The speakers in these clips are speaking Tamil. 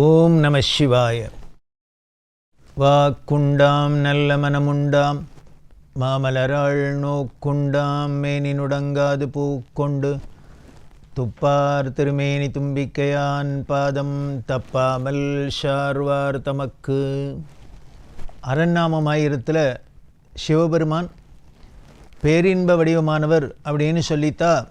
ஓம் நம சிவாய. வாக்குண்டாம் நல்ல மனமுண்டாம். மாமலராள் நோக்குண்டாம் மேனி நுடங்காது பூக்கொண்டு. துப்பார் திருமேனி தும்பிக்கையான் பாதம் தப்பாமல் ஷார்வார் தமக்கு. அரண்நாமமாயிரத்தில் சிவபெருமான் பேரின்ப வடிவமானவர் அப்படின்னு சொல்லித்தா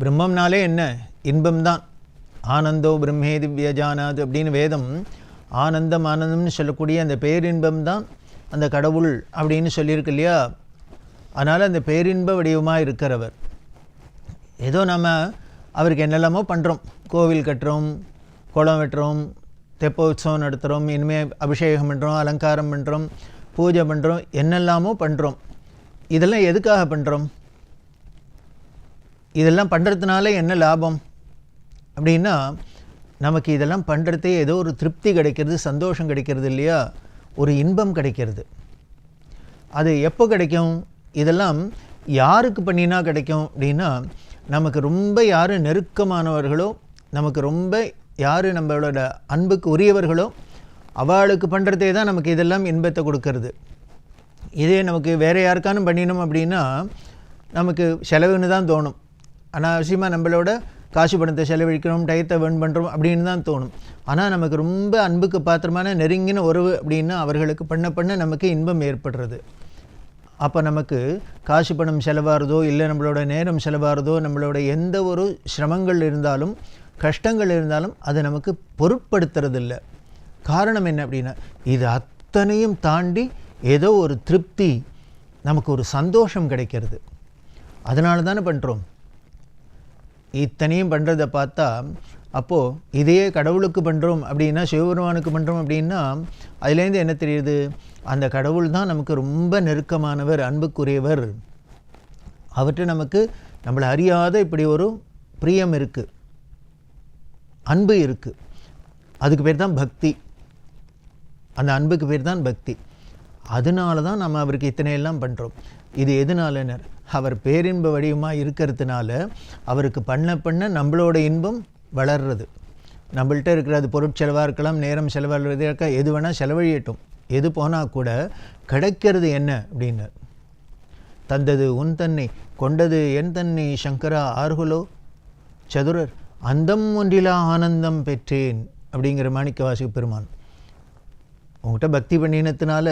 பிரம்மம்னாலே என்ன? இன்பம்தான். ஆனந்தோ பிரம்மே திவ்யஜானாது அப்படின்னு வேதம் ஆனந்தம் ஆனந்தம்னு சொல்லக்கூடிய அந்த பேரின்பம் தான் அந்த கடவுள் அப்படின்னு சொல்லியிருக்கு இல்லையா? அதனால் அந்த பேரின்ப வடிவமாக இருக்கிறவர். ஏதோ நம்ம அவருக்கு என்னெல்லாமோ பண்ணுறோம் கோவில் கட்டுறோம் குளம் வெட்டுறோம் தெப்ப உற்சவம் நடத்துகிறோம் இனிமேல் அபிஷேகம் பண்ணுறோம் அலங்காரம் பண்ணுறோம் பூஜை பண்ணுறோம் என்னெல்லாமோ பண்ணுறோம் இதெல்லாம் எதுக்காக பண்ணுறோம் இதெல்லாம் பண்ணுறதுனால என்ன லாபம்? அப்படின்னா நமக்கு இதெல்லாம் பண்ணுறதே ஏதோ ஒரு திருப்தி கிடைக்கிறது சந்தோஷம் கிடைக்கிறது இல்லையா? ஒரு இன்பம் கிடைக்கிறது. அது எப்போ கிடைக்கும்? இதெல்லாம் யாருக்கு பண்ணினா கிடைக்கும் அப்படின்னா நமக்கு ரொம்ப யார் நெருக்கமானவர்களோ நமக்கு ரொம்ப யார் நம்மளோட அன்புக்கு உரியவர்களோ அவளுக்கு பண்ணுறதே தான் நமக்கு இதெல்லாம் இன்பத்தை கொடுக்கறது. இதே நமக்கு வேறு யாருக்கானும் பண்ணினோம் அப்படின்னா நமக்கு செலவுன்னு தான் தோணும். அனாவசியமாக நம்மளோட காசு பணத்தை செலவழிக்கணும் டயத்தை வேன் பண்ணுறோம் அப்படின்னு தான் தோணும். ஆனால் நமக்கு ரொம்ப அன்புக்கு பாத்திரமான நெருங்கின உறவு அப்படின்னு அவர்களுக்கு பண்ண பண்ண நமக்கு இன்பம் ஏற்படுறது. அப்போ நமக்கு காசு பணம் செலவாகிறதோ இல்லை நம்மளோட நேரம் செலவாகிறதோ நம்மளோட எந்த ஒரு சிரமங்கள் இருந்தாலும் கஷ்டங்கள் இருந்தாலும் அதை நமக்கு பொருட்படுத்துறதில்ல. காரணம் என்ன அப்படின்னா இது அத்தனையும் தாண்டி ஏதோ ஒரு திருப்தி நமக்கு ஒரு சந்தோஷம் கிடைக்கிறது. அதனால தானே பண்ணுறோம் இத்தனையும் பண்ணுறதை பார்த்தா அப்போது இதையே கடவுளுக்கு பண்ணுறோம் அப்படின்னா சிவபெருமானுக்கு பண்ணுறோம் அப்படின்னா அதுலேருந்து என்ன தெரியுது? அந்த கடவுள் தான் நமக்கு ரொம்ப நெருக்கமானவர் அன்புக்குரியவர். அவர்கிட்ட நமக்கு நம்மளை அறியாத இப்படி ஒரு பிரியம் இருக்குது அன்பு இருக்குது அதுக்கு பேர் தான் பக்தி. அந்த அன்புக்கு பேர் தான் பக்தி. அதனால தான் நம்ம அவருக்கு இத்தனை எல்லாம் பண்ணுறோம் இது எதனாலனர் அவர் பேரின்ப வடிவமாக இருக்கிறதுனால அவருக்கு பண்ண பண்ண நம்மளோட இன்பம் வளர்றது. நம்மள்கிட்ட இருக்கிற அது பொருட்செலவாக இருக்கலாம் நேரம் செலவாக இருக்க எது வேணால் செலவழியட்டும். எது போனால் கூட கிடைக்கிறது என்ன அப்படின்னு. தந்தது உன் தன்னை கொண்டது என் தன்னை சங்கரா ஆர்குலோ. சதுரர் அந்தம் ஒன்றிலா ஆனந்தம் பெற்றேன் அப்படிங்கிற மாணிக்கவாசி பெருமான். உங்கள்கிட்ட பக்தி பண்ணினத்தினால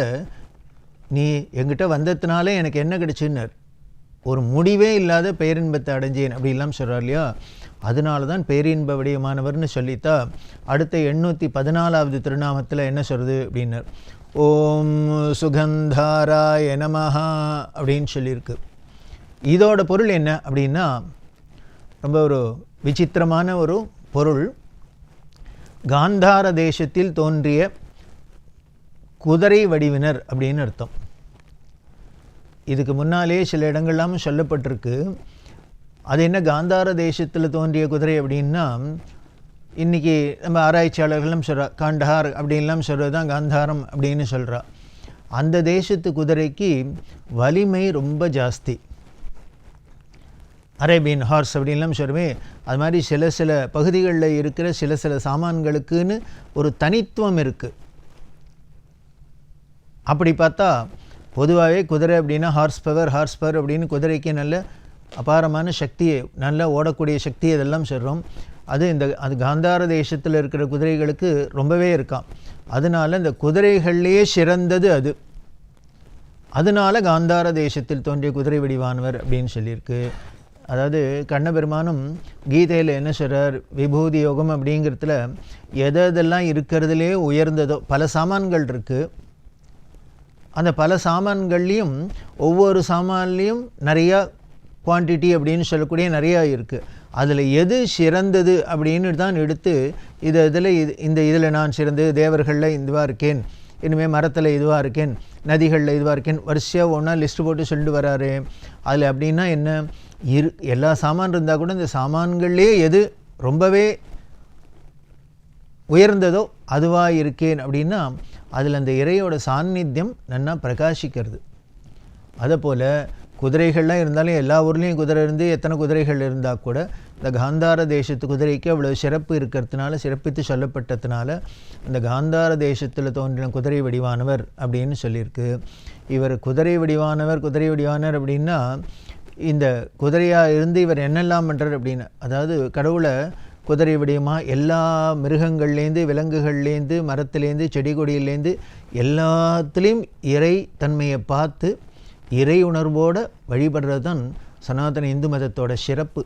நீ எங்கிட்ட வந்ததுனால எனக்கு என்ன கிடைச்சுன்னார். ஒரு முடிவே இல்லாத பேரின்பத்தை அடைஞ்சேன் அப்படிலாம் சொல்கிறார் இல்லையா? அதனால தான் பேரின்ப விடயமானவர்னு சொல்லித்தா அடுத்த எண்ணூற்றி பதினாலாவது திருநாமத்தில் என்ன சொல்கிறது அப்படின்னார். ஓம் சுகந்தாராய நமஹா அப்படின்னு சொல்லியிருக்கு. இதோட பொருள் என்ன அப்படின்னா ரொம்ப ஒரு விசித்திரமான ஒரு பொருள். காந்தார தேசத்தில் தோன்றிய குதிரை வடிவினர் அப்படின்னு அர்த்தம். இதுக்கு முன்னாலே சில இடங்கள்லாம் சொல்லப்பட்டிருக்கு. அது என்ன காந்தார தேசத்தில் தோன்றிய குதிரை அப்படின்னா இன்றைக்கி நம்ம ஆராய்ச்சியாளர்களும் சொல்கிறா காண்டஹார் அப்படின்லாம் சொல்கிறது தான் காந்தாரம் அப்படின்னு சொல்கிறா அந்த தேசத்து குதிரைக்கு வலிமை ரொம்ப ஜாஸ்தி. அரேபியன் ஹார்ஸ் அப்படின்லாம் சொல்லுவேன் அது மாதிரி சில சில பகுதிகளில் இருக்கிற சில சில சாமான்களுக்குன்னு ஒரு தனித்துவம் இருக்குது அப்படி பார்த்தா பொதுவாகவே குதிரை அப்படின்னா ஹார்ஸ் பவர் ஹார்ஸ் பவர் அப்படின்னு குதிரைக்கு நல்ல அபாரமான சக்தியை நல்லா ஓடக்கூடிய சக்தி இதெல்லாம் சொல்கிறோம் அது இந்த அது காந்தார தேசத்தில் இருக்கிற குதிரைகளுக்கு ரொம்பவே இருக்காம் அதனால இந்த குதிரைகள்லேயே சிறந்தது அது. அதனால காந்தார தேசத்தில் தோன்றிய குதிரை வடிவானவர் அப்படின்னு சொல்லியிருக்கு. அதாவது கண்ணபெருமானும் கீதையில் என்ன சொல்கிறார் விபூதி யோகம் அப்படிங்கிறதுல எதெல்லாம் இருக்கிறதுலே உயர்ந்ததோ பல சாமான்கள் இருக்குது அந்த பல சாமான்கள்லேயும் ஒவ்வொரு சாமான்லேயும் நிறையா குவான்டிட்டி அப்படின்னு சொல்லக்கூடிய நிறையா இருக்குது அதில் எது சிறந்தது அப்படின்னு தான் எடுத்து இது இதில் இது இந்த இதில் நான் சிறந்து தேவர்களில் இதுவாக இருக்கேன் இனிமேல் மரத்தில் இதுவாக இருக்கேன் நதிகளில் இதுவாக இருக்கேன் வரிசையாக ஒன்றா லிஸ்ட்டு போட்டு சொல்லிட்டு வராரு. அதில் அப்படின்னா என்ன? இரு எல்லா சாமான் இருந்தால் கூட இந்த சாமான்கள்லேயே எது ரொம்பவே உயர்ந்ததோ அதுவாக இருக்கேன் அப்படின்னா அதில் அந்த இறையோட சாநித்தியம் நன்னா பிரகாசிக்கிறது. அதை போல் குதிரைகள்லாம் இருந்தாலும் எல்லா ஊர்லேயும் குதிரை இருந்து எத்தனை குதிரைகள் இருந்தால் கூட இந்த காந்தார தேசத்து குதிரைக்கு அவ்வளோ சிறப்பு இருக்கிறதுனால சிறப்பித்து சொல்லப்பட்டதுனால இந்த காந்தார தேசத்தில் தோன்றின குதிரை வடிவானவர் அப்படின்னு சொல்லியிருக்கு. இவர் குதிரை வடிவானவர் குதிரை வடிவானவர் அப்படின்னா இந்த குதிரையாக இருந்து இவர் என்னெல்லாம் பண்ணுறார் அப்படின்னு அதாவது கடவுளை குதிரை வடிவமாக எல்லா மிருகங்கள்லேருந்து விலங்குகள்லேருந்து மரத்துலேருந்து செடி கொடியிலேருந்து எல்லாத்துலேயும் இறை தன்மையை பார்த்து இறை உணர்வோடு வழிபடுறது தான் சனாதன இந்து மதத்தோட சிறப்பு.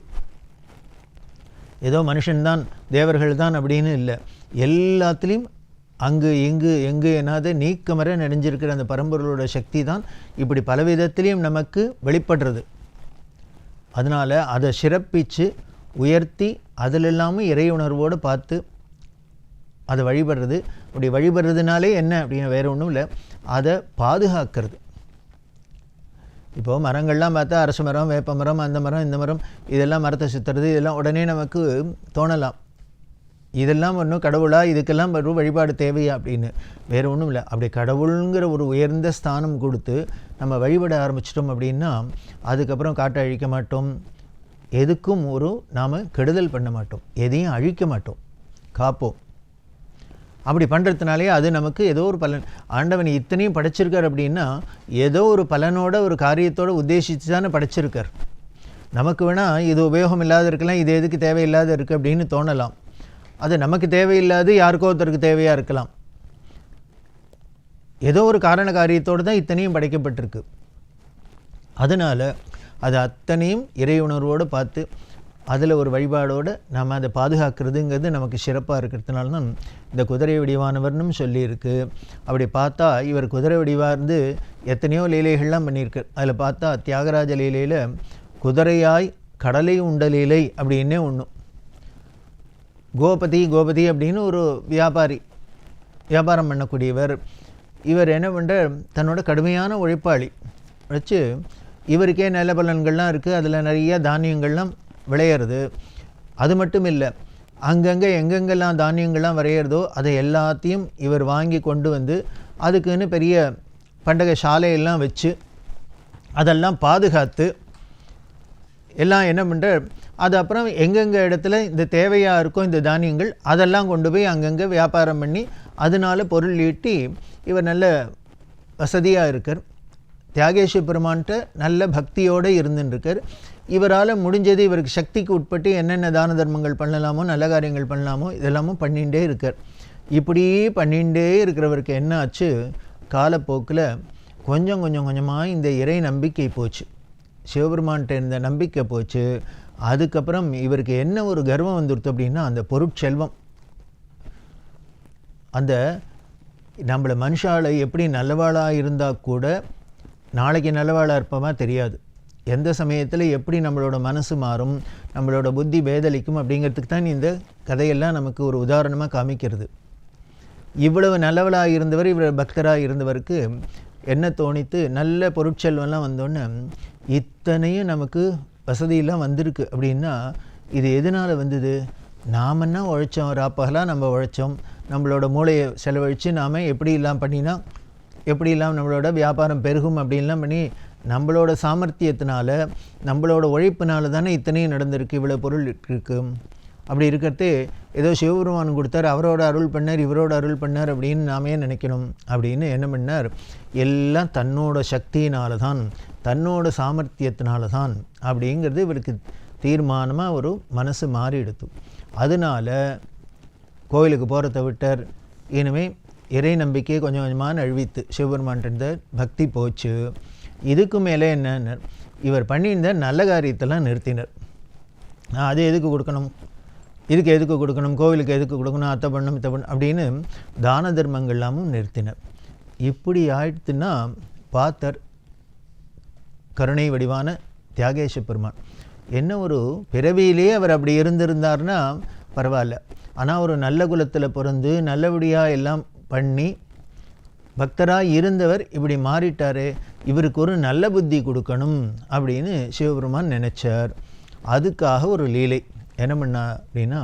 ஏதோ மனுஷன்தான் தேவர்கள் தான் அப்படின்னு இல்லை. எல்லாத்துலேயும் அங்கு இங்கு எங்கு என்னாத நீக்கமர நிறைஞ்சிருக்கிற அந்த பரம்பொருளோட சக்தி தான் இப்படி பல விதத்திலையும் நமக்கு வெளிப்படுறது. அதனால் அதை சிறப்பித்து உயர்த்தி அதில் இல்லாமல் இறை உணர்வோடு பார்த்து அதை வழிபடுறது. அப்படி வழிபடுறதுனாலே என்ன அப்படின்னு வேறு ஒன்றும் இல்லை. அதை பாதுகாக்கிறது. இப்போது மரங்கள்லாம் பார்த்தா அரச மரம் வேப்ப மரம் அந்த மரம் இந்த மரம் இதெல்லாம் மரத்தை சுற்றுறது இதெல்லாம் உடனே நமக்கு தோணலாம். இதெல்லாம் ஒன்றும் கடவுளாக இதுக்கெல்லாம் ஒரு வழிபாடு தேவையா அப்படின்னு வேறு ஒன்றும் இல்லை. அப்படி கடவுளுங்கிற ஒரு உயர்ந்த ஸ்தானம் கொடுத்து நம்ம வழிபட ஆரம்பிச்சிட்டோம் அப்படின்னா அதுக்கப்புறம் காட்டை அழிக்க மாட்டோம். எதுக்கும் ஒரு நாம் கெடுதல் பண்ண மாட்டோம். எதையும் அழிக்க மாட்டோம். காப்போம். அப்படி பண்ணுறதுனாலே அது நமக்கு ஏதோ ஒரு பலன். ஆண்டவன் இத்தனையும் படைச்சிருக்கார் அப்படின்னா ஏதோ ஒரு பலனோட ஒரு காரியத்தோடு உத்தேசித்து தானே படைச்சிருக்கார். நமக்கு வேணால் இது உபயோகம் இல்லாத இருக்கலாம் இது எதுக்கு தேவையில்லாத இருக்குது அப்படின்னு தோணலாம். அது நமக்கு தேவையில்லாது யாருக்கோ ஒருத்தருக்கு தேவையாக இருக்கலாம். ஏதோ ஒரு காரண காரியத்தோடு தான் இத்தனையும் படைக்கப்பட்டிருக்கு. அதனால் அது அத்தனையும் இறை உணர்வோடு பார்த்து அதில் ஒரு வழிபாடோடு நம்ம அதை பாதுகாக்கிறதுங்கிறது நமக்கு சிறப்பாக இருக்கிறதுனால தான் இந்த குதிரை வடிவானவர்னும் சொல்லியிருக்கு. அப்படி பார்த்தா இவர் குதிரை வடிவாக இருந்து எத்தனையோ லீலைகள்லாம் பண்ணியிருக்கு. அதில் பார்த்தா தியாகராஜ லீலையில் குதிரையாய் கடலை உண்ட லீலை அப்படின்னே ஒன்று கோபதி கோபதி அப்படின்னு ஒரு வியாபாரி வியாபாரம் பண்ணக்கூடியவர். இவர் என்ன பண்ணுற தன்னோட கடுமையான உழைப்பாளி. வச்சு இவருக்கே நல்ல பலன்கள்லாம் இருக்குது அதில் நிறைய தானியங்கள்லாம் விளையிறது. அது மட்டும் இல்லை அங்கங்கே எங்கெங்கெல்லாம் தானியங்கள்லாம் விளையிறதோ அதை எல்லாத்தையும் இவர் வாங்கி கொண்டு வந்து அதுக்குன்னு பெரிய பண்டக சாலையெல்லாம் வச்சு அதெல்லாம் பாதுகாத்து எல்லாம் என்ன பண்ணுற அது அப்புறம் எங்கெங்கே இடத்துல இந்த தேவையாக இருக்கோ இந்த தானியங்கள் அதெல்லாம் கொண்டு போய் அங்கங்கே வியாபாரம் பண்ணி அதனால பொருள் ஈட்டி இவர் நல்ல வசதியாக இருக்கார். தியாகேஷ பெருமான்கிட்ட நல்ல பக்தியோடு இருந்துருக்கார் இவரால் முடிஞ்சது இவருக்கு சக்திக்கு உட்பட்டு என்னென்ன தான தர்மங்கள் பண்ணலாமோ நல்ல காரியங்கள் பண்ணலாமோ இதெல்லாமும் பண்ணிகிட்டே இருக்கார். இப்படி பண்ணிகிட்டே இருக்கிறவருக்கு என்ன ஆச்சு? காலப்போக்கில் கொஞ்சம் கொஞ்சம் கொஞ்சமாக இந்த இறை நம்பிக்கை போச்சு. சிவபெருமான்கிட்ட இருந்த நம்பிக்கை போச்சு. அதுக்கப்புறம் இவருக்கு என்ன ஒரு கர்வம் வந்துடுத்து அப்படின்னா அந்த பொருட்செல்வம். அந்த நம்மளை மனுஷால் எப்படி நல்லவாளாக இருந்தால் கூட நாளைக்கு நல்லவாளாக இருப்போமா தெரியாது. எந்த சமயத்தில் எப்படி நம்மளோட மனசு மாறும் நம்மளோட புத்தி பேதலிக்கும் அப்படிங்கிறதுக்கு தான் இந்த கதையெல்லாம் நமக்கு ஒரு உதாரணமாக காமிக்கிறது. இவ்வளவு நல்லவளாக இருந்தவர் இவர் பக்தராக இருந்தவருக்கு என்ன தோணித்து நல்ல பொருட்செல்வம்லாம் வந்தோன்னே இத்தனையும் நமக்கு வசதியெல்லாம் வந்திருக்கு அப்படின்னா இது எதனால் வந்தது? நாமன்னா உழைச்சோம்? ராப்பகலாக நம்ம உழைச்சோம். நம்மளோட மூளையை செலவழித்து நாம் எப்படி எல்லாம் பண்ணினா எப்படிலாம் நம்மளோட வியாபாரம் பெருகும் அப்படின்லாம் பண்ணி நம்மளோட சாமர்த்தியத்தினால நம்மளோட உழைப்பினால தானே இத்தனையும் நடந்திருக்கு இவ்வளோ பொருள் இருக்கு. அப்படி இருக்கிறது ஏதோ சிவபெருமான் கொடுத்தார் அவரோட அருள் பண்ணார் இவரோட அருள் பண்ணார் அப்படின்னு நாமே நினைக்கணும். அப்படின்னு என்ன பண்ணார்? எல்லாம் தன்னோட சக்தியினால தான் தன்னோட சாமர்த்தியத்தினால தான் அப்படிங்கிறது இவருக்கு தீர்மானமாக ஒரு மனசு மாறி எடுத்து அதனால் கோவிலுக்கு போகிறத விட்டார். இனிமேல் இறை நம்பிக்கையை கொஞ்சம் கொஞ்சமாக நழுவித்து சிவபெருமான்கிட்ட பக்தி போச்சு. இதுக்கு மேலே என்ன இவர் பண்ணியிருந்த நல்ல காரியத்தெல்லாம் நிறுத்தினர். நான் அது எதுக்கு கொடுக்கணும்? இதுக்கு எதுக்கு கொடுக்கணும்? கோவிலுக்கு எதுக்கு கொடுக்கணும்? அத்தை பண்ணணும் இத்தை பண்ணும் அப்படின்னு தான தர்மங்கள்லாமும் நிறுத்தினர். இப்படி ஆயிடுத்துன்னா பார்த்தர் கருணை வடிவான தியாகேஷ பெருமான். என்ன ஒரு பிறவியிலேயே அவர் அப்படி இருந்திருந்தார்னா பரவாயில்ல. ஆனால் ஒரு நல்ல குலத்தில் பிறந்து நல்லபடியாக எல்லாம் பண்ணி பக்தராக இருந்தவர் இப்படி மாறிட்டார் இவருக்கு ஒரு நல்ல புத்தி கொடுக்கணும் அப்படின்னு சிவபெருமான் நினச்சார். அதுக்காக ஒரு லீலை. என்ன பண்ணா அப்படின்னா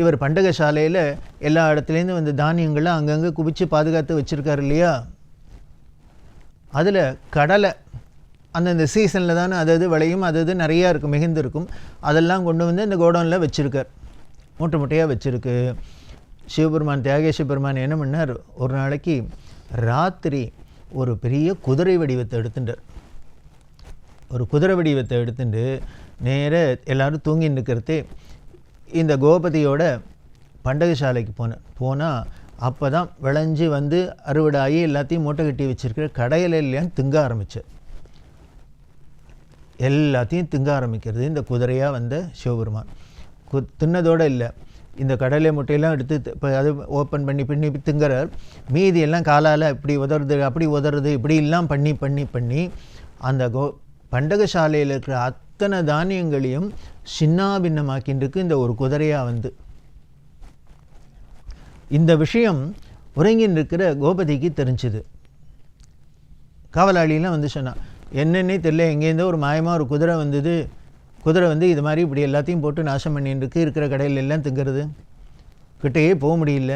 இவர் பண்டகசாலையில் எல்லா இடத்துலேருந்து வந்து தானியங்கள்லாம் அங்கங்கே குவிச்சு பாதுகாத்து வச்சுருக்காரு இல்லையா? அதில் கடலை அந்தந்த சீசனில் தானே அது அது விளையும் அது அது நிறையா இருக்கும் மிகுந்து இருக்கும் அதெல்லாம் கொண்டு வந்து இந்த கோடவுனில் வச்சுருக்கார். மூட்டை மூட்டையாக வச்சுருக்கு. சிவபெருமான் தியாகேஷ பெருமான் என்ன பண்ணார்? ஒரு நாளைக்கு ராத்திரி ஒரு பெரிய குதிரை வடிவத்தை எடுத்துட்டார். ஒரு குதிரை வடிவத்தை எடுத்துட்டு நேர எல்லோரும் தூங்கி நிற்கிறதே இந்த கோபதியோட பண்டகசாலைக்கு போனேன். போனால் அப்போ தான் விளைஞ்சி வந்து அறுவடாகி எல்லாத்தையும் மூட்டை கட்டி வச்சுருக்கிற கடையில் இல்லையான்னு திங்க ஆரம்பித்தேன் எல்லாத்தையும் திங்க ஆரம்பிக்கிறது இந்த குதிரையாக வந்த சிவபெருமான். கு தின்னதோடு இல்லை. இந்த கடலை முட்டையெல்லாம் எடுத்து இப்போ அது ஓப்பன் பண்ணி பண்ணி திங்குறார். மீதி எல்லாம் காலால் இப்படி உதறது அப்படி உதறது இப்படிலாம் பண்ணி பண்ணி பண்ணி அந்த கோ பண்டகசாலையில் இருக்கிற அத்தனை தானியங்களையும் சின்னாபின்னமாக்கின்றிருக்கு இந்த ஒரு குதிரையாக வந்து. இந்த விஷயம் உறங்கின்னு இருக்கிற கோபதிக்கு தெரிஞ்சுது. காவலாளிலாம் வந்து சொன்னான் என்னன்னே தெரியல எங்கேருந்தோ ஒரு மாயமாக ஒரு குதிரை வந்தது குதிரை வந்து இது மாதிரி இப்படி எல்லாத்தையும் போட்டு நாசம் பண்ணிட்டுருக்கு இருக்கிற கடையில் எல்லாம் திங்கிறது. கிட்டேயே போக முடியல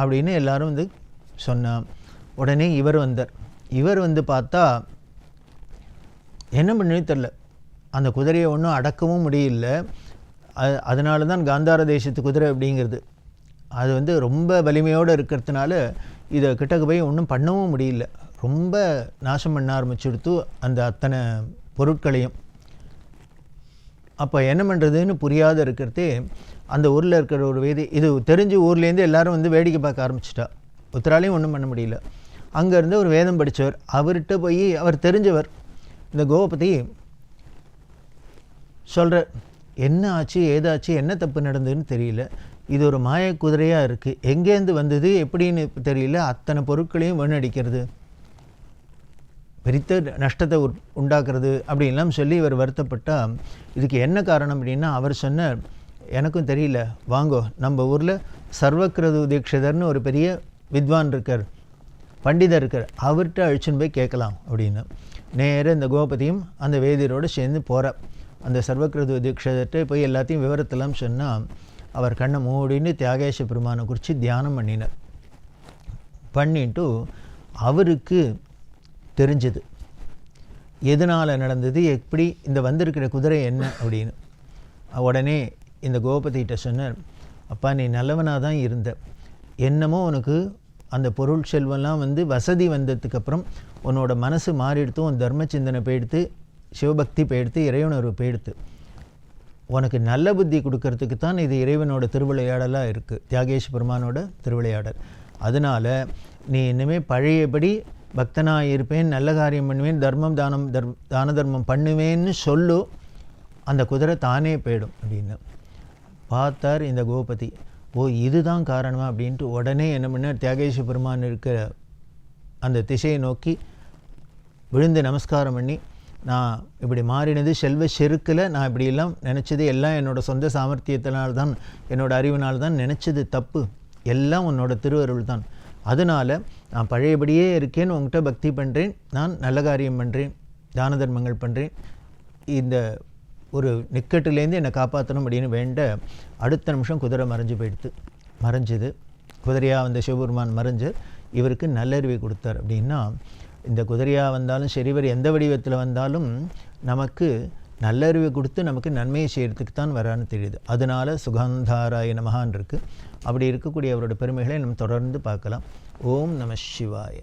அப்படின்னு எல்லாரும் வந்து சொன்னான் உடனே இவர் வந்தார். இவர் வந்து பார்த்தா என்ன பண்ணே தெரில அந்த குதிரையை ஒன்றும் அடக்கவும் முடியல. அதனால தான் காந்தார தேசத்து குதிரை அப்படிங்கிறது. அது வந்து ரொம்ப வலிமையோடு இருக்கிறதுனால இதை கிட்டக்கு போய் ஒன்றும் பண்ணவும் முடியல. ரொம்ப நாசம் பண்ண ஆரம்பிச்சுடுத்து அந்த அத்தனை பொருட்களையும். அப்போ என்ன பண்ணுறதுன்னு புரியாத இருக்கிறதே அந்த ஊரில் இருக்கிற ஒரு வேதி இது தெரிஞ்சு ஊர்லேருந்து எல்லாரும் வந்து வேடிக்கை பார்க்க ஆரம்பிச்சிட்டா. ஒருத்தராலையும் ஒன்றும் பண்ண முடியல. அங்கேருந்து ஒரு வேதம் படித்தவர் அவர்கிட்ட போய் அவர் தெரிஞ்சவர் இந்த கோபதி சொல்கிற என்ன ஆச்சு ஏதாச்சு என்ன தப்பு நடந்ததுன்னு தெரியல. இது ஒரு மாய குதிரையாக இருக்குது எங்கேருந்து வந்தது எப்படின்னு தெரியல. அத்தனை பொருட்களையும் வீணடிக்கிறது. பெரித்த நஷ்டத்தை உண்டாக்குறது அப்படின்லாம் சொல்லி இவர் வருத்தப்பட்டால் இதுக்கு என்ன காரணம் அப்படின்னா அவர் சொன்னார் எனக்கும் தெரியல வாங்கோ நம்ம ஊரில் சர்வக்கிரது தீட்சிதர்னு ஒரு பெரிய வித்வான் இருக்கார் பண்டிதர் இருக்கார் அவர்கிட்ட அழிச்சுன்னு போய் கேட்கலாம் அப்படின்னு. நேராக இந்த கோபதியும் அந்த வேதியரோடு சேர்ந்து போகிற அந்த சர்வக்கிரது தீட்சிதர்கிட்ட போய் எல்லாத்தையும் விவரத்தெல்லாம் சொன்னால் அவர் கண்ணை மூடின்னு தியாகேஷ பெருமானை குறித்து தியானம் பண்ணினார். பண்ணிட்டு அவருக்கு தெரிஞ்சது. எதனால் நடந்தது? எப்படி இந்த வந்திருக்கிற குதிரை என்ன அப்படின்னு. உடனே இந்த கோபதிகிட்ட சொன்னார் அப்பா நீ நல்லவனாக தான் இருந்த. என்னமோ உனக்கு அந்த பொருள் செல்வம்லாம் வந்து வசதி வந்ததுக்கப்புறம் உன்னோட மனசு மாறிடுத்து உன் தர்ம சிந்தனை போயிடுத்து சிவபக்தி போயிடுத்து இறையுணர்வு போயிடுத்து. உனக்கு நல்ல புத்தி கொடுக்கறதுக்கு தான் இது இறைவனோட திருவிளையாடலாக இருக்குது தியாகேஷ் பெருமானோட திருவிளையாடல். அதனால் நீ இனிமேல் பழையபடி பக்தனாக இருப்பேன் நல்ல காரியம் பண்ணுவேன் தர்மம் தானம் தர் தான தர்மம் பண்ணுவேன்னு சொல்லு அந்த குதிரை தானே போயிடும் அப்படின்னு. பார்த்தார் இந்த கோபதி. ஓ இதுதான் காரணமா அப்படின்ட்டு உடனே என்ன பண்ணார் தியாகேஷ பெருமான் இருக்கிற அந்த திசையை நோக்கி விழுந்து நமஸ்காரம் பண்ணி நான் இப்படி மாறினது செல்வ செருக்கில் நான் இப்படியெல்லாம் நினச்சது எல்லாம் என்னோடய சொந்த சாமர்த்தியத்தினால் தான் என்னோடய அறிவினால் தான் நினச்சது தப்பு. எல்லாம் உன்னோட திருவருள் தான் அதனால் நான் பழையபடியே இருக்கேன் உங்ககிட்ட பக்தி பண்ணுறேன் நான் நல்ல காரியம் பண்ணுறேன் தான தர்மங்கள் பண்ணுறேன் இந்த ஒரு நிக்கட்டுலேருந்து என்னை காப்பாற்றணும் அப்படின்னு வேண்ட அடுத்த நிமிஷம் குதிரை மறைஞ்சு போயிடுத்து மறைஞ்சுது. குதிரையாக வந்த சிவபெருமான் மறைஞ்சு இவருக்கு நல்லறிவை கொடுத்தார் அப்படின்னா இந்த குதிரையாக வந்தாலும் சரி இவர் எந்த வடிவத்தில் வந்தாலும் நமக்கு நல்லறிவை கொடுத்து நமக்கு நன்மையை செய்கிறதுக்கு தான் வரான்னு தெரியுது. அதனால சுகந்தாராய நமகான் இருக்குது அப்படி இருக்கக்கூடிய அவரோட பெருமைகளை நம்ம தொடர்ந்து பார்க்கலாம். ஓம் நம சிவாய